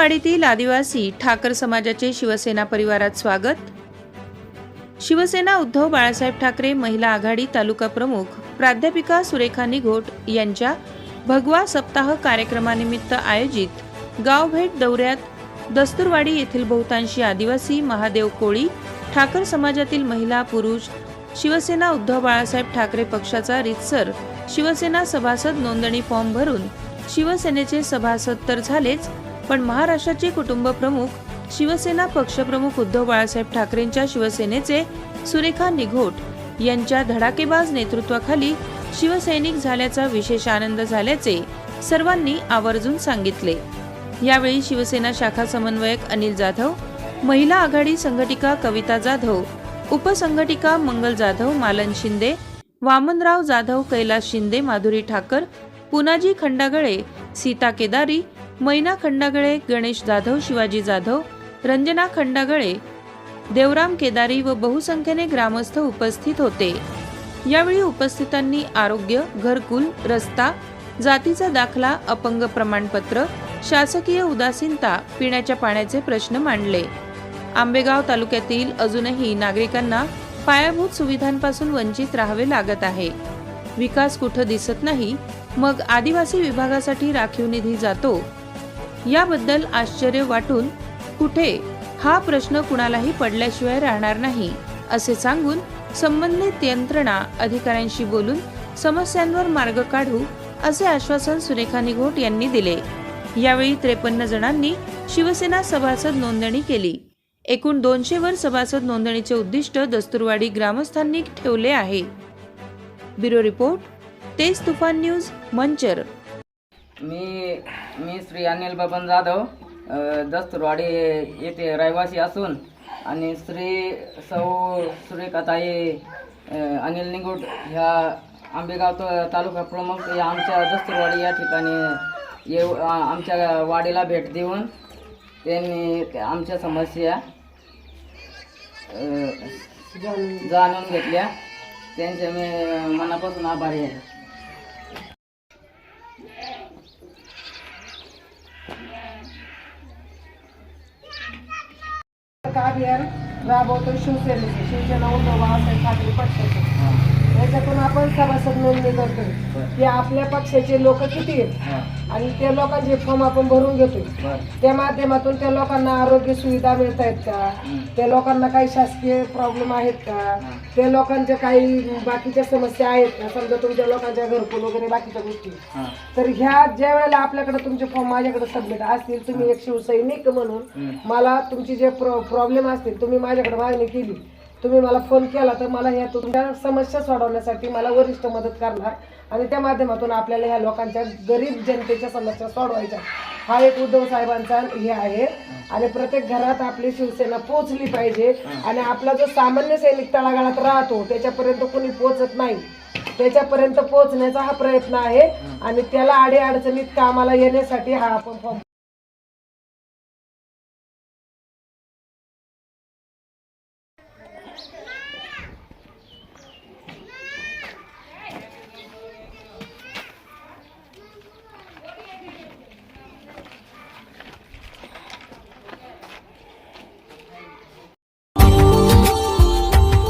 वाडीतील आदिवासी ठाकर समाजाचे शिवसेना परिवारात स्वागत. शिवसेना उद्धव बाळासाहेब ठाकरे महिला आघाडी तालुका प्रमुख प्राध्यापिका सुरेखा निघोट यांच्या भगवा सप्ताह कार्यक्रमानिमित्त आयोजित गावभेट दौऱ्यात दस्तुरवाडी येथील बहुतांशी आदिवासी महादेव कोळी ठाकर समाजातील महिला पुरुष शिवसेना उद्धव बाळासाहेब ठाकरे पक्षाचा रितसर शिवसेना सभासद नोंदणी फॉर्म भरून शिवसेनेचे सभासद तर झालेच पण महाराष्ट्राचे कुटुंब प्रमुख शिवसेना पक्षप्रमुख उद्धव बाळासाहेब ठाकरेंच्या शिवसेनेचे सुरेखा निघोट यांच्या धडाकेबाज नेतृत्वाखाली शिवसैनिक झाल्याचा विशेष आनंद झाल्याचे सर्वांनी आवर्जून सांगितले. यावेळी शिवसेना शाखा समन्वयक अनिल जाधव महिला आघाडी संघटिका कविता जाधव उपसंघटिका मंगल जाधव मालन शिंदे वामनराव जाधव कैलास शिंदे माधुरी ठाकर पुनाजी खंडागळे सीता केदारी मैना खंडागळे गणेश जाधव शिवाजी जाधव रंजना खंडागळे देवराम केदारी व बहुसंख्येने ग्रामस्थ उपस्थित होते. यावेळी उपस्थितांनी आरोग्य घरकुल रस्ता जातीचा दाखला अपंग प्रमाणपत्र शासकीय उदासीनता पिण्याच्या पाण्याचे प्रश्न मांडले. आंबेगाव तालुक्यातील अजूनही नागरिकांना पायाभूत सुविधांपासून वंचित राहावे लागत आहे. विकास कुठं दिसत नाही मग आदिवासी विभागासाठी राखीव निधी जातो याबद्दल आश्चर्य वाटून कुठे हा प्रश्न कुणालाही पडल्याशिवाय राहणार नाही असे सांगून संबंधित यंत्रणा अधिकाऱ्यांशी बोलून समस्यांवर मार्ग काढू असे आश्वासन सुरेखा निघोट यांनी दिले. यावेळी त्रेपन्न जणांनी शिवसेना सभासद नोंदणी केली. एकूण दोनशे वर सभासद नोंदणीचे उद्दिष्ट दस्तुरवाडी ग्रामस्थांनी ठेवले आहे. Bureau report Tej Tufan news Manchar. मी मी श्री अनिल बबन जाधव अ, दस्तुरवाडी येथे रहिवासी असून आणि श्री सौ सुरेखाताई अ, अनिल निगुट ह्या आंबेगाव तालुका प्रमुख या आमच्या दस्तुरवाडी या ठिकाणी येऊ आमच्या वाडीला भेट देऊन त्यांनी आमच्या समस्या जाणून घेतल्या. त्यांचे मी मनापासून आभारी आहे. अभियान राबवतो शिवसेनेचे. शिवसेना उद्धव बाळासाहेब ठाकरे पक्षाचे. याच्यातून आपण सभासद नोंदणी करतोय. की आपल्या पक्षाचे लोक किती आहेत? आणि त्या लोकांचे फॉर्म आपण भरून बरं. त्या माध्यमातून त्या लोकांना आरोग्य सुविधा मिळत आहेत का? त्या लोकांना काही शासकीय प्रॉब्लेम आहेत का? त्या लोकांच्या काही बाकीच्या समस्या आहेत का? समजा तुमच्या लोकांच्या घरकुल वगैरे बाकीच्या गोष्टी. तर ह्या ज्या वेळेला आपल्याकडे तुमचे फॉर्म माझ्याकडे सबमिट असतील तुम्ही एक शिवसैनिक म्हणून मला तुमची जे प्रॉब्लेम असतील तुम्ही माझ्याकडे मागणी केली. तुम्ही मला फोन केला तर मला ह्या तुमच्या समस्या सोडवण्यासाठी मला वरिष्ठ मदत करणार आणि त्या माध्यमातून आपल्याला ह्या लोकांच्या गरीब जनतेच्या समस्या सोडवायच्या. हा एक उद्धव साहेबांचा हे आहे. आणि प्रत्येक घरात आपली शिवसेना पोहोचली पाहिजे. आणि आपला जो सामान्य सैनिक तळागाळात राहतो त्याच्यापर्यंत कोणी पोहोचत नाही. त्याच्यापर्यंत पोहोचण्याचा हा प्रयत्न आहे. आणि त्याला आडे अडचणीत कामाला येण्यासाठी हा आपण